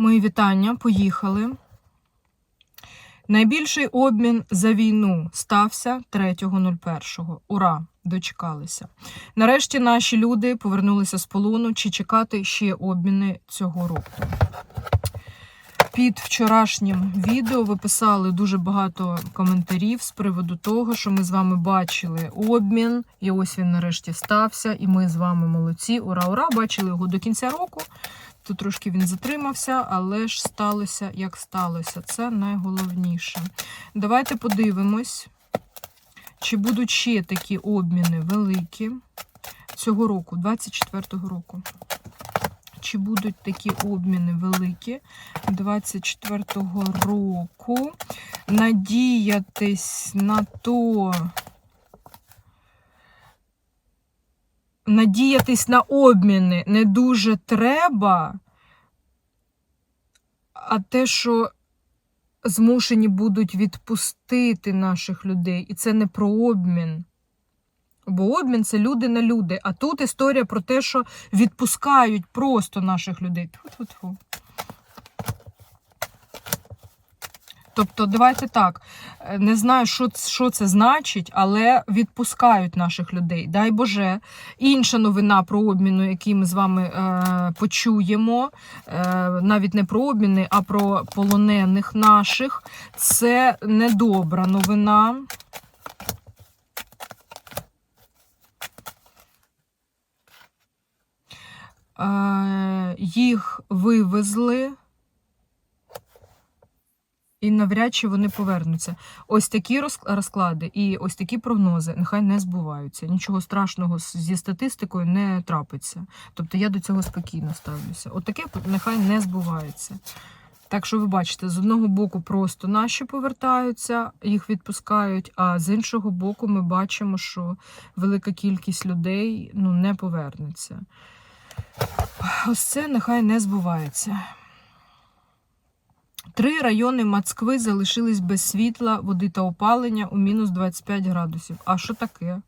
Мої вітання, поїхали. Найбільший обмін за війну стався 3.01. Ура! Дочекалися. Нарешті наші люди повернулися з полону. Чи чекати ще обміни цього року? Під вчорашнім відео ви писали дуже багато коментарів з приводу того, що ми з вами бачили обмін, і ось він нарешті стався, і ми з вами молодці. Ура, ура! Бачили його до кінця року. Тут трошки він затримався, але ж сталося, як сталося. Це найголовніше. Давайте подивимось, чи будуть ще такі обміни великі цього року, 24-го року. Чи будуть такі обміни великі 24-го року? Надіятись на то. Надіятись на обміни не дуже треба, а те, що змушені будуть відпустити наших людей, і це не про обмін. Бо обмін це люди на люди. А тут історія про те, що відпускають просто наших людей. Тьфу-тьфу-тьфу. Тобто, давайте так. е, Не знаю, що, що це значить, але відпускають наших людей. Дай Боже. Інша новина про обміну, який ми з вами е, почуємо, е, навіть не про обміни, а про полонених наших. Це недобра новина. Е, їх вивезли. І навряд чи вони повернуться. Ось такі роз- розклади і ось такі прогнози нехай не збуваються. Нічого страшного зі статистикою не трапиться. Тобто я до цього спокійно ставлюся. От таке нехай не збувається. Так що ви бачите, з одного боку просто наші повертаються, їх відпускають, а з іншого боку, ми бачимо, що велика кількість людей ну, не повернеться. Ось це нехай не збувається. Три райони Москви залишились без світла, води та опалення у мінус 25 градусів. А що таке?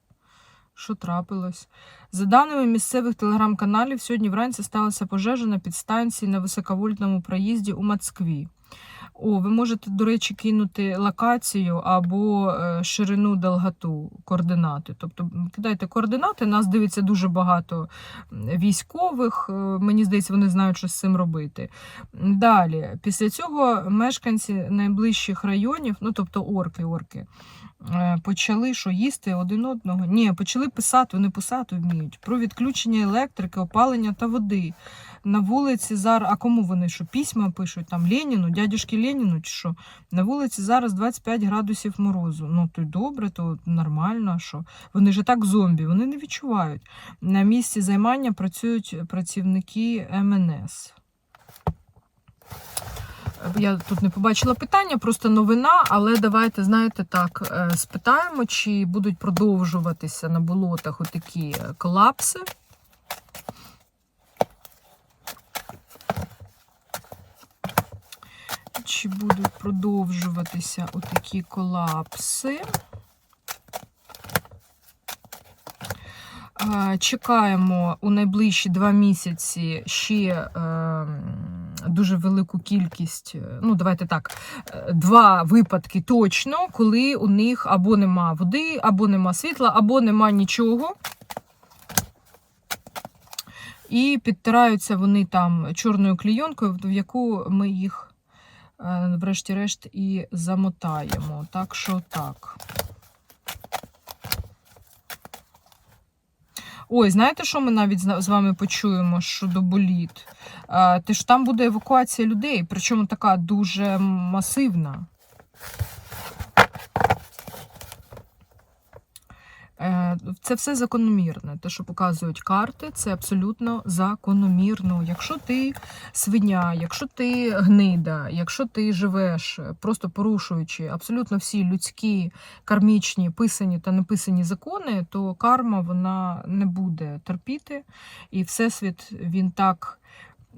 Що трапилось? За даними місцевих телеграм-каналів, сьогодні вранці сталася пожежа на підстанції на високовольтному проїзді у Москві. О, ви можете, до речі, кинути локацію або е, ширину долготу, координати. Тобто кидайте координати, нас дивиться дуже багато військових. е, Мені здається, вони знають, що з цим робити. Далі, після цього мешканці найближчих районів, ну тобто орки, орки, е, почали що їсти один одного. Ні, почали писати, вони писати вміють про відключення електрики, опалення та води. На вулиці зараз, а кому вони що письма пишуть? Там Леніну, дядюшки Леніну чи що? На вулиці зараз 25 градусів морозу. Ну то й добре, то нормально. Що вони ж так зомбі, вони не відчувають. На місці займання працюють працівники МНС. Я тут не побачила питання, просто новина, але давайте, знаєте, так, е, спитаємо, чи будуть продовжуватися на болотах отакі е, колапси. Чи будуть продовжуватися отакі колапси? Чекаємо у найближчі два місяці ще е, дуже велику кількість. е, Ну, давайте так, е, два випадки точно, коли у них або нема води, або нема світла, або нема нічого. І підтираються вони там чорною клійонкою, в яку ми їх, врешті-решт, і замотаємо. Так що так. Ой, знаєте, що ми навіть з вами почуємо щодо боліт? Е, Те ж там буде евакуація людей, причому така дуже масивна. Це все закономірне. Те, що показують карти, це абсолютно закономірно. Якщо ти свиня, якщо ти гнида, якщо ти живеш, е, просто порушуючи абсолютно всі людські кармічні писані та неписані закони, то карма вона не буде терпіти, і всесвіт він так.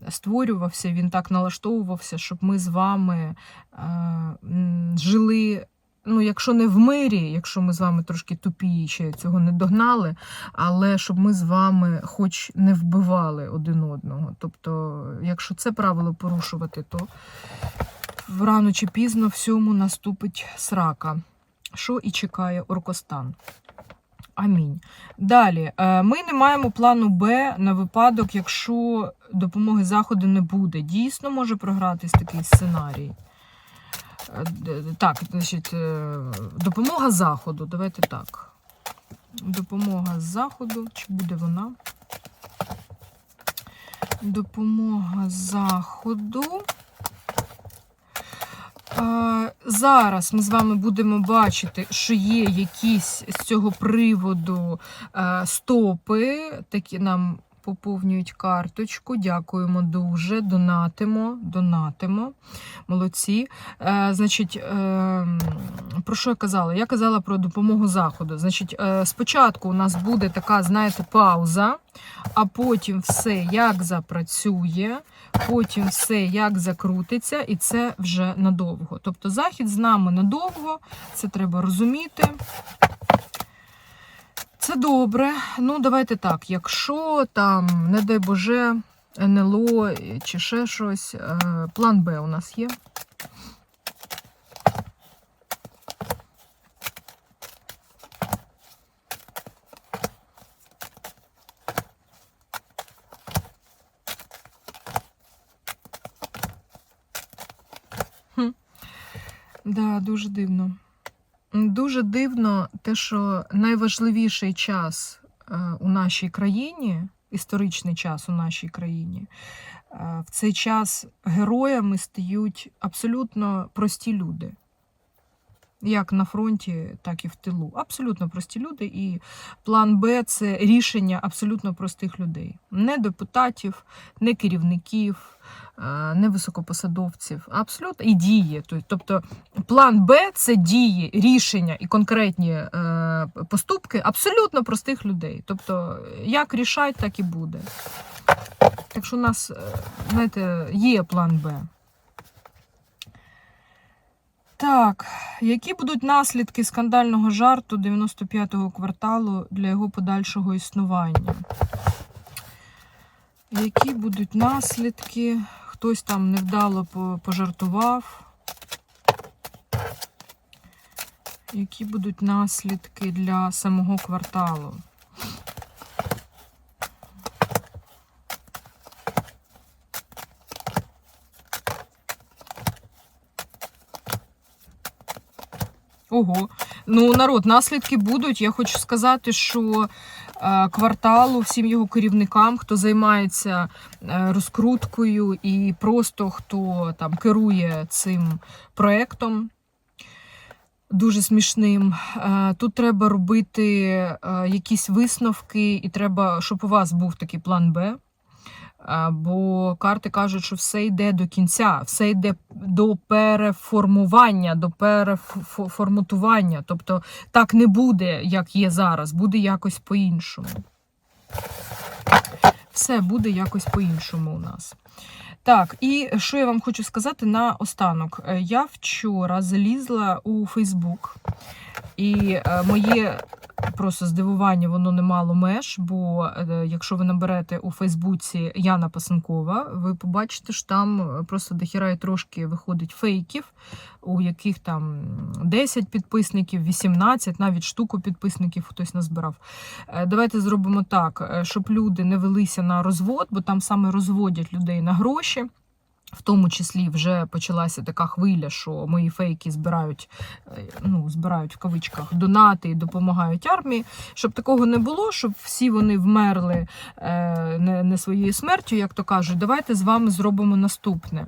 Створювався, він так налаштовувався, щоб ми з вами е, жили ну, якщо не в мирі, якщо ми з вами трошки тупі ще цього не догнали, але щоб ми з вами хоч не вбивали один одного. Тобто, якщо це правило порушувати, то рано чи пізно всьому наступить срака. Що і чекає Оркостан. Амінь. Далі, е, ми не маємо плану Б на випадок, якщо допомоги Заходу не буде. Дійсно може програтись такий сценарій. Е, Так, значить, е, допомога Заходу. Давайте так. Допомога Заходу. Чи буде вона? Допомога Заходу. Е, Зараз ми з вами будемо бачити, що є якісь з цього приводу стопи, такі нам поповнюють карточку. Дякуємо дуже. Донатимо, донатимо. Молодці. Е, Значить, е, про що я казала? Я казала про допомогу заходу. Значить, е, спочатку у нас буде така, знаєте, пауза, а потім все як запрацює потім все як закрутиться, і це вже надовго. Тобто захід з нами надовго, це треба розуміти. Це добре. Ну, давайте так. Якщо там, не дай Боже, НЛО чи ще щось, е, план Б у нас є. Да, дуже дивно. Дуже дивно те, що найважливіший час е, у нашій країні, історичний час у нашій країні, е, в цей час героями стають абсолютно прості люди. Як на фронті, так і в тилу. Абсолютно прості люди. І план Б це рішення абсолютно простих людей. Не депутатів, не керівників, е, не високопосадовців. Абсолютно і дії. Тобто план Б це дії, рішення і конкретні е, поступки абсолютно простих людей. Тобто, як рішать, так і буде. Так що у нас, е, знаєте, є план Б. Так, які будуть наслідки скандального жарту 95-го кварталу для його подальшого існування? Які будуть наслідки? Хтось там невдало пожартував. Які будуть наслідки для самого кварталу? Ого. Ну, народ, наслідки будуть. Я хочу сказати, що е, кварталу, всім його керівникам, хто займається е, розкруткою і просто хто там керує цим проектом. Дуже смішним. Е, Тут треба робити якісь висновки, і треба, щоб у вас був такий план Б. Бо карти кажуть, що все йде до кінця, все йде до переформування, до переформатування. Тобто так не буде, як є зараз, буде якось по-іншому. Все буде якось по-іншому у нас. Так, і що я вам хочу сказати на останок. Е, Я вчора залізла у Фейсбук, і е, моє просто здивування воно не мало меж, бо е, якщо ви наберете у Фейсбуці Яна Пасенкова, ви побачите, що там е, просто дохіра і трошки виходить фейків, у яких там 10 підписників, 18, навіть штуку підписників хтось назбирав. Давайте зробимо так, щоб люди не велися на розвод, бо там саме розводять людей на гроші. В тому числі вже почалася така хвиля, що мої фейки збирають, е, ну, збирають в кавичках донати і допомагають армії. Щоб такого не було, щоб всі вони вмерли е, не, не своєю смертю, як то кажуть, давайте з вами зробимо наступне.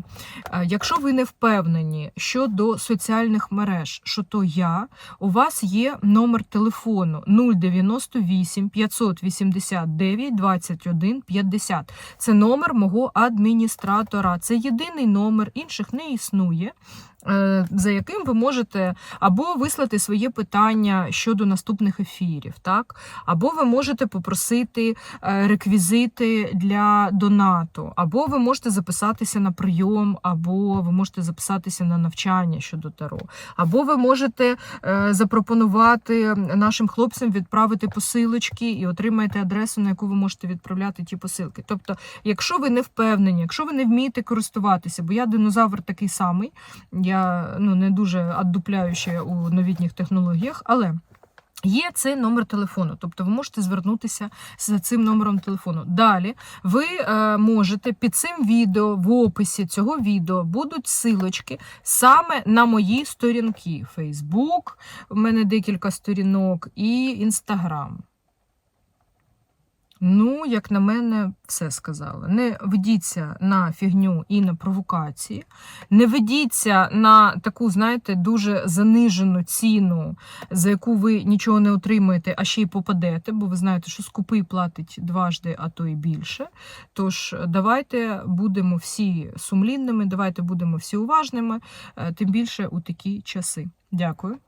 Е, Якщо ви не впевнені щодо соціальних мереж, що то я, у вас є номер телефону 098 589 21 50. Це номер мого адміністратора. Це єдиний номер, інших не існує. Е, за яким ви можете або вислати своє питання щодо наступних ефірів, так? або ви можете попросити е, реквізити для донату, або ви можете записатися на прийом, або ви можете записатися на навчання щодо таро, або ви можете е, запропонувати нашим хлопцям відправити посилочки і отримаєте адресу, на яку ви можете відправляти ті посилки. Тобто, якщо ви не впевнені, якщо ви не вмієте користуватися, бо я динозавр такий самий, я ну, не дуже аддупляю ще у новітніх технологіях, але. Є цей номер телефону, тобто ви можете звернутися за цим номером телефону. Далі ви е, можете під цим відео, в описі цього відео будуть силочки саме на мої сторінки: Facebook, у мене декілька сторінок, і Instagram. Ну, як на мене, все сказала. Не ведіться на фігню і на провокації, не ведіться на таку, знаєте, дуже занижену ціну, за яку ви нічого не отримаєте, а ще й попадете, бо ви знаєте, що скупий платить дважди, а то і більше. Тож давайте будемо всі сумлінними, давайте будемо всі уважними, е, тим більше у такі часи. Дякую.